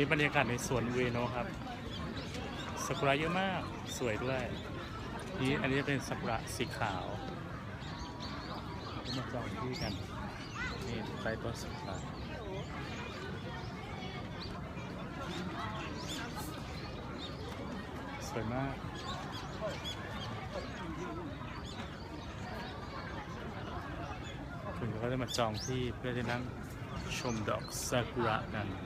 นี่บรรยากาศในสวนเอโนครับซากุระเยอะมากสวยด้วย นี่อันนี้จะเป็นซากุระสีขาวมาจองที่กัน นี่ใต้ต้นซากุระสวยมากคุณก็จะมาจองที่เพื่อจะนั่ง ชมดอกซากุระกัน「